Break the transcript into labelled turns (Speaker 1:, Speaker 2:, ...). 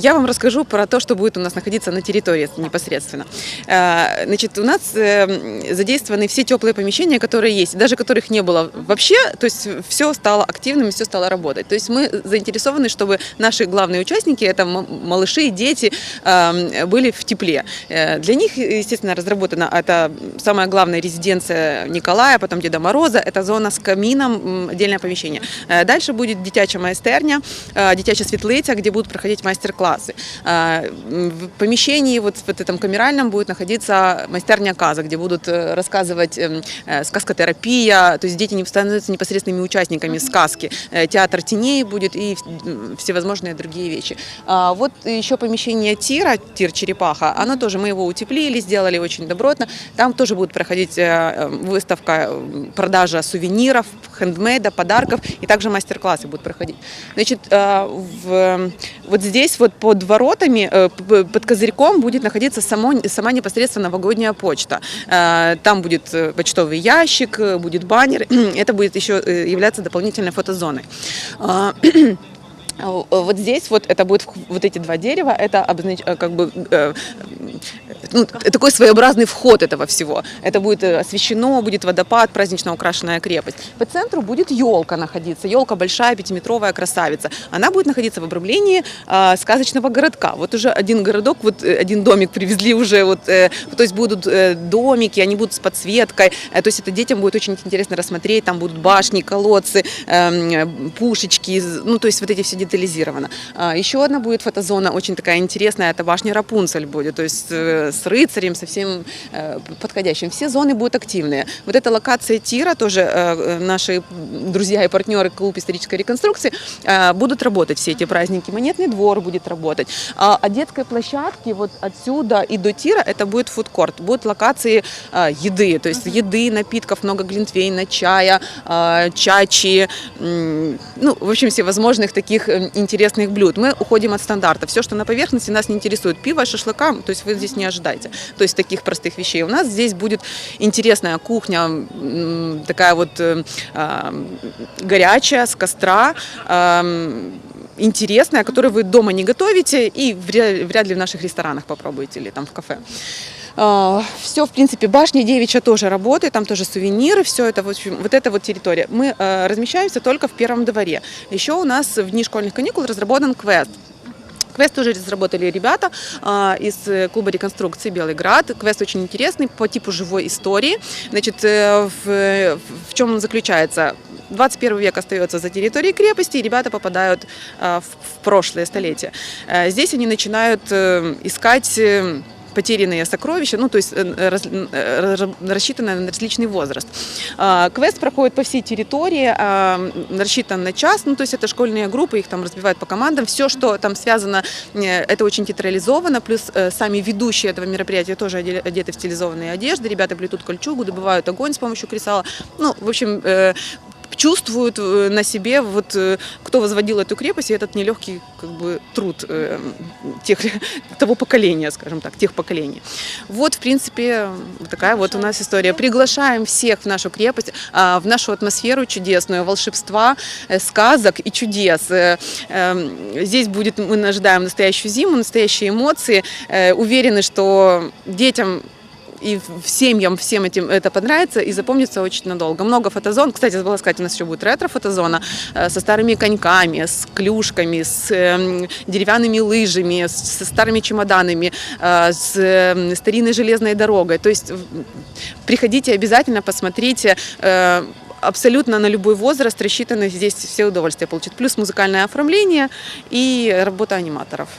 Speaker 1: Я вам расскажу про то, что будет у нас находиться на территории непосредственно. Э, Значит, у нас э, задействованы все теплые помещения, которые есть, даже которых не было вообще, то есть все стало активным, все стало работать. То есть мы заинтересованы, чтобы наши главные участники, это малыши, дети, э, были в тепле. Э, Для них, естественно, разработана это самая главная резиденция Николая, потом Деда Мороза, это зона с камином, отдельное помещение. Дальше будет дитяча майстерня, дитяча світлиця, где будут проходить мастер-классы. Э, м, В помещении, вот в этом камеральном, будет находиться майстерня каза, где будут э, рассказывать эм, э, сказкотерапия, то есть дети не становятся непосредственными участниками сказки. Э, Театр теней будет и всевозможные другие вещи. А Вот еще помещение тира, тир черепаха, оно тоже, мы его утеплили, сделали очень добротно. Там тоже будет проходить выставка, продажа сувениров, хендмейда, подарков, и также мастер-классы будут проходить. Значит, в, вот здесь вот под воротами, э, под козырьком будет находиться само, сама непосредственно новогодняя почта. Э, Там будет э, почтовый ящик, будет баннер. Это будет еще являться дополнительной фотозоной. А, А, Вот здесь вот это будет вот эти два дерева, это обознач- как бы ну, такой своеобразный вход этого всего. Это будет э, освещено, будет водопад, празднично украшенная крепость. По центру будет елка находиться, елка большая, пятиметровая красавица. Она будет находиться в обрамлении э, сказочного городка. Вот уже один городок, вот э, один домик привезли уже, вот, э, то есть будут э, домики, они будут с подсветкой, э, то есть это детям будет очень интересно рассмотреть, там будут башни, колодцы, эм, пушечки, ну то есть вот эти все детализировано. А, Еще одна будет фотозона, очень такая интересная, это башня Рапунцель будет, то есть э, с рыцарем, со всем э, подходящим. Все зоны будут активные. Вот эта локация тира, тоже э, э, наши друзья и партнеры клуб исторической реконструкции будут работать все эти праздники. Монетный двор будет работать. А от детской площадки вот отсюда и до тира это будет фудкорт, будут локации еды, то есть еды, напитков, много глинтвейна, чая, чачи, ну, в общем, всевозможных таких интересных блюд. Мы уходим от стандарта. Все, что на поверхности, нас не интересует. Пиво, шашлыка, то есть вы здесь не ожидаете. То есть таких простых вещей. У нас здесь будет интересная кухня, такая вот э, а, горячая, с костра, ам, интересная, которую вы дома не готовите и вряд, ли в наших ресторанах попробуете или там в кафе. Все, в принципе, башня девичья тоже работает, там тоже сувениры, все это, в общем, вот эта вот территория. Мы э, размещаемся только в первом дворе. Еще у нас в дни школьных каникул разработан квест. Квест тоже разработали ребята а, из э, клуба реконструкции «Белый град». Квест очень интересный по типу живой истории. Значит, э, в, в чем он заключается? 21 век остается за территорией крепости, и ребята попадают а, в, в прошлое столетие. Э, Здесь они начинают э, искать э, потерянные сокровища, ну, то есть э, раз- э, рассчитанное на различный возраст. А, Квест проходит по всей территории, а, рассчитан на час, ну, то есть это школьные группы, их там разбивают по командам. Все, что там связано, э, это очень театрализовано, плюс сами ведущие этого мероприятия тоже оде- одеты в стилизованные одежды, ребята плетут кольчугу, добывают огонь с помощью кресала. Ну, в общем, чувствуют э, на себе, вот э, кто возводил эту крепость, и этот нелегкий как бы труд э, тех, того поколения, скажем так, тех поколений. Вот, в принципе, такая вот у нас история. Приглашаем всех в нашу крепость, а, в нашу атмосферу чудесную, волшебства, э, сказок и чудес. Э, э, Здесь будет, мы ожидаем настоящую зиму, настоящие эмоции. Уверены, что детям и семьям всем этим это понравится и запомнится очень надолго. Много фотозон. Кстати, забыла сказать, у нас еще будет ретро-фотозона э, со старыми коньками, с клюшками, с эм, деревянными лыжами, со старыми чемоданами, э, с эм, старинной железной дорогой. То есть приходите обязательно, посмотрите. э, Абсолютно на любой возраст рассчитаны здесь все удовольствия получить. Плюс музыкальное оформление и работа аниматоров.